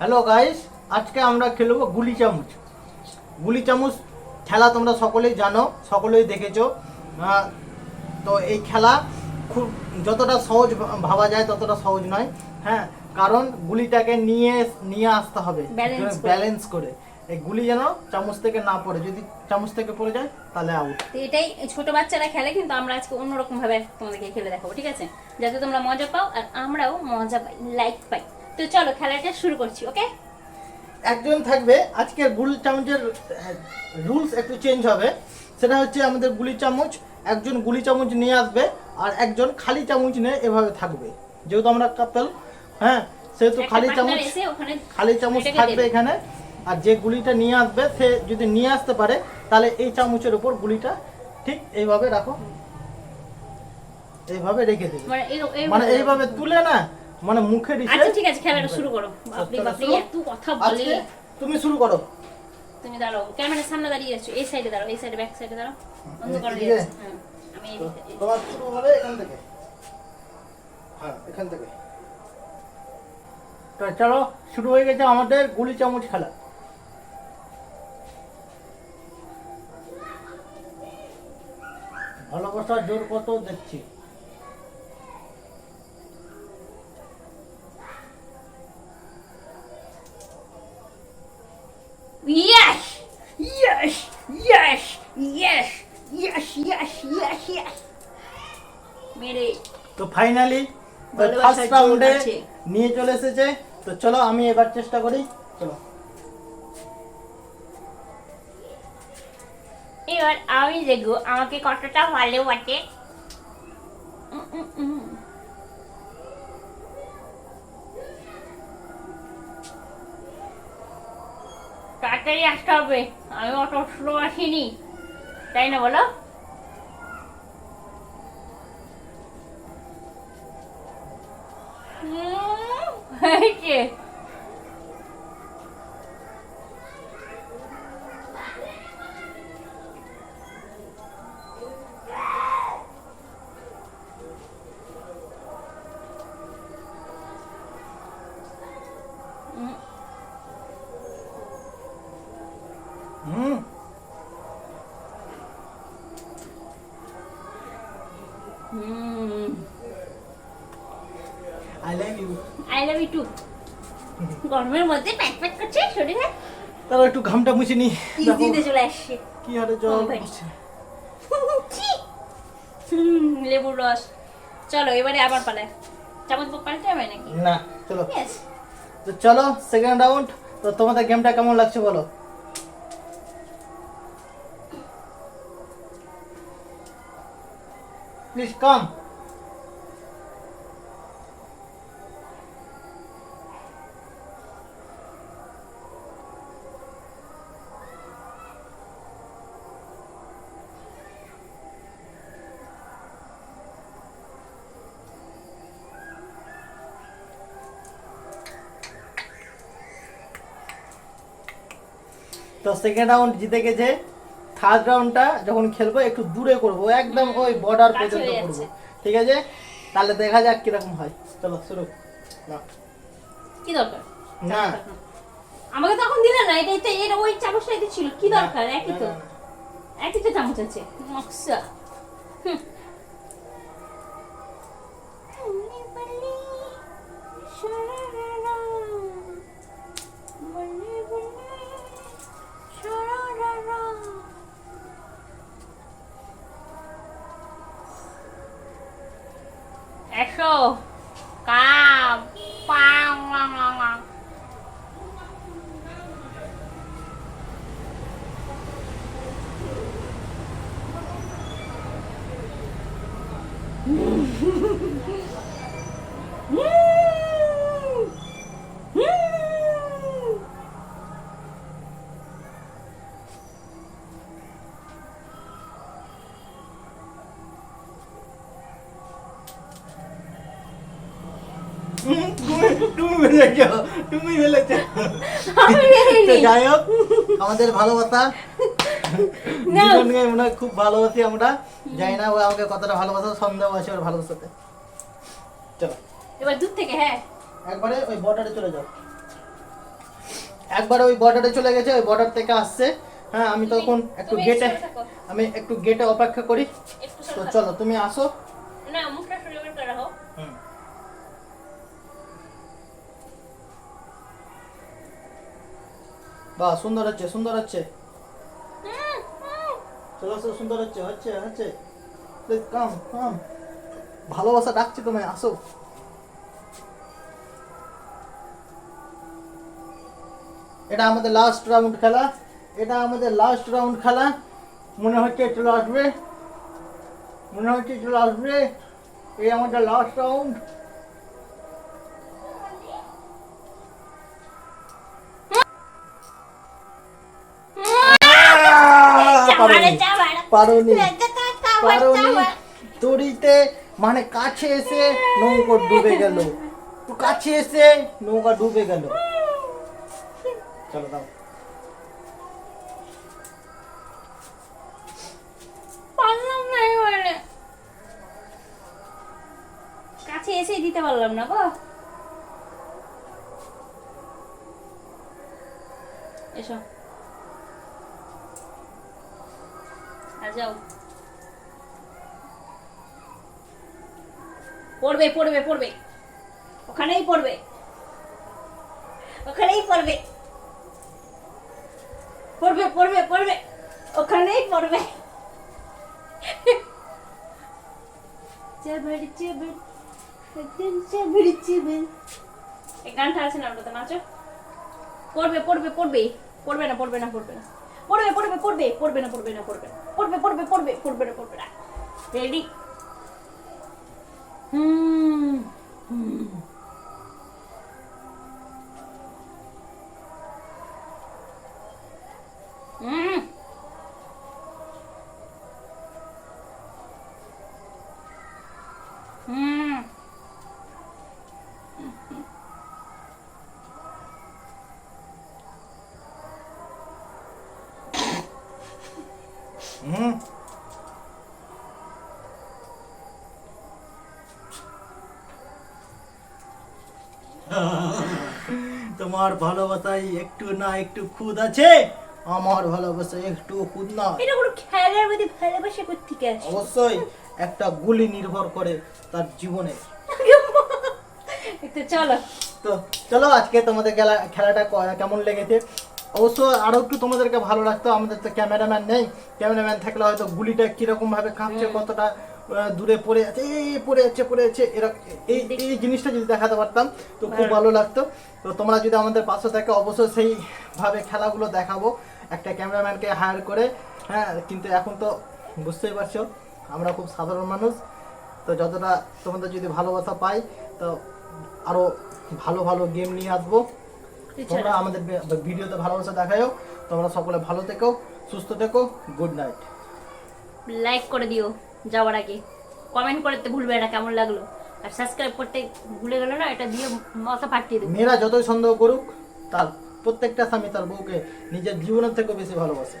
Hello guys আজকে আমরা খেলব গুলি চামচ। গুলি চামচ খেলা তোমরা সকলেই জানো সকলেই দেখেছ। তো এই খেলা খুব যতটা সহজ ভাবা যায় ততটা সহজ নয়। হ্যাঁ কারণ গুলিটাকে নিয়ে নিয়ে আসতে হবে। ব্যালেন্স করে। এই গুলি যেন চামচ থেকে না পড়ে। যদি চামচ থেকে পড়ে যায় তাহলে আউট তো এটাই ছোট বাচ্চারা খেলে কিন্তু আমরা আজকে অন্যরকম ভাবে তোমাদেরকে খেলে দেখাবো ঠিক আছে? যাতে তোমরা মজা পাও আর আমরাও মজা পাই লাইক পাই। তো চলো খেলাটা শুরু করছি ওকে একজন থাকবে আজকের গুলি চামচের রুলস একটু চেঞ্জ হবে। সেটা হচ্ছে আমাদের গুলি চামচ একজন গুলি চামচ নিয়ে আসবে আর একজন খালি চামচ নিয়ে এভাবে থাকবে। যেহেতু আমরা কাপেল হ্যাঁ সেহেতু খালি চামচ খালি চামচ থাকবে এখানে। আর যে গুলিটা নিয়ে আসবে সে যদি নিয়ে আসতে পারে তাহলে এই চামচের উপর গুলিটা ঠিক এইভাবে রাখো। এইভাবে রেখে দেবে। মানে মানে এইভাবে তুলে না মানে মুখে দিছে আচ্ছা ঠিক আছে খেলাটা শুরু করো। বাপরে চলো, বাপরে এত কথা বলে। তুমি শুরু করো। তুমি দাঁড়াও ক্যামেরার সামনে দাঁড়িয়ে আছো এই সাইডে দাঁড়াও এই সাইডে ব্যাক সাইডে দাঁড়াও। অন্ধকার হয়ে এদিকে? যাচ্ছে। হ্যাঁ, আমি তো এদিকে তোমার শুরু হবে এখান থেকে। হ্যাঁ এখান থেকে। তো চলো শুরু হয়ে গেছে আমাদের গুলি চামচ খেলা। ভালোবাসার জোর কত দেখছি Yes! Yes! Yes! Yes! Yes! Yes! Yes! Yes! মেরে তো ফাইনালি ফার্স্ট রাউন্ডে। নিয়ে চলে এসেছে তো চলো আমি এবার চেষ্টা করি চলো এবার আমি দেখব আমাকে কতটা ভালো বাটে তাড়াতাড়ি আসতে হবে। আমি অত স্লো আসিনি। তাই না বলো? হম হয়েছে I love you I love you too গরমের মধ্যে প্যাক প্যাক করছে শরীরে? তাহলে একটু ঘামটা মুছে নি। দিতে চলে আসছে। কি হারে জল! হুম, লেবুর রস। চলো এবারে আবার পালায়। চামচ পাল্টে হবে নাকি? না চলো. তো চলো সেকেন্ড রাউন্ড তো তোমাদের গেমটা কেমন লাগছে বলো? প্লিজ কাম তো সেকেন্ড রাউন্ড জিতে গেছে। থার্ড রাউন্ডটা যখন খেলব একটু দূরে করব একদম ওই বর্ডার পর্যন্ত করব ঠিক আছে? তাহলে দেখা যাক কীরকম হয়। চলো শুরু। না। কি দরকার? না। আমাকে তখন দিলে না এটা এটা এটা ওই চামচটাই ছিল। কি দরকার? একই তো। একই তো চামচ আছে। নকশা হুম। 肉。তুমি- তুমি ফেলেছো তুমি ফেলেছো আমি তো যাই হোক আমাদের ভালোবাসা। দুজনকে মনে খুব ভালোবাসি আমরা জানি না ও আমাকে কতটা ভালোবাসা সন্দেহ আছে ওর ভালোবাসাতে। চলো। এবার দূর থেকে হ্যাঁ। একবারে ওই বর্ডারে চলে যাও। একবার ওই বর্ডারে চলে গেছে ওই বর্ডার থেকে আসছে। হ্যাঁ আমি তখন একটু গেটে আমি একটু গেটে অপেক্ষা করি। তো চলো তুমি আসো। না মুখটা বাহ সুন্দর হচ্ছে সুন্দর হচ্ছে। হুম, হুম। চলো আসো সুন্দর হচ্ছে হচ্ছে হচ্ছে। কাম কাম ভালোবাসা ডাকছি তোমায় আসো। এটা আমাদের লাস্ট রাউন্ড খেলা। এটা আমাদের লাস্ট রাউন্ড খেলা। মনে হচ্ছে চলে আসবে। মনে হচ্ছে চলে আসবে। এই আমাদের লাস্ট রাউন্ড পারোনি। পারোনি। চাবাড়ে। দড়িতে মানে কাছে এসে নৌকা ডুবে গেল। তো কাছে এসে নৌকা ডুবে গেল। চলো দাও। কাছে এসেই দিতে পারলাম না গো। এসো। যাও। পড়বে পড়বে পড়বে। ওখানেই পড়বে। ওখানেই পড়বে। পড়বে পড়বে পড়বে। ওখানেই পড়বে। এই গানটা আছে না নাচো। পড়বে পড়বে পড়বে। পড়বে না পড়বে না পড়বে না। পড়বে পড়বে পড়বে পড়বে না পড়বে না, পড়বে পড়বে পড়বে পড়বে পড়বে না পড়বে না। রেডি হুম হুম। হুম। তোমার ভালোবাসায় একটু না একটু খুদ আছে আমার ভালোবাসায় একটু খুদ না এটা কোনো খেলার মধ্যে ভালোবাসা করতে গেছে? অবশ্যই একটা গুলি নির্ভর করে তার জীবনে। একটু চলো। তো চলো আজকে তোমাদের খেলা খেলাটা কেমন লেগেছে? অবশ্য আরও একটু তোমাদেরকে ভালো লাগতো আমাদের তো ক্যামেরাম্যান নেই। ক্যামেরাম্যান থাকলে হয়তো গুলিটা কীরকম ভাবে কাঁপছে কতটা দূরে পড়ে আছে এই পড়ে যাচ্ছে পড়ে যাচ্ছে এরকম এই এই জিনিসটা যদি দেখাতে পারতাম তো খুব ভালো লাগতো। তো তোমরা যদি আমাদের পাশে থাকে অবশ্যই সেইভাবে খেলাগুলো দেখাবো। একটা ক্যামেরাম্যানকে হায়ার করে হ্যাঁ কিন্তু এখন তো বুঝতেই পারছ আমরা খুব সাধারণ মানুষ। তো যতটা তোমাদের যদি ভালোবাসা পাই তো আরও ভালো ভালো গেম নিয়ে আসব। তোমরা আমাদের ভিডিওতে ভালোবাসা দেখাও তোমরা সকলে ভালো থেকো সুস্থ থেকো গুড নাইট লাইক করে দিও যাওয়ার আগে। কমেন্ট করতে ভুলবে না কেমন লাগল? আর সাবস্ক্রাইব করতে ভুলে গেল না এটা দিয়ে মাথা ফাটিয়ে দিও মেয়েরা যতই সন্দেহ করুক তার প্রত্যেকটা স্বামী তার বউকে নিজের জীবনের থেকেও বেশি ভালোবাসে।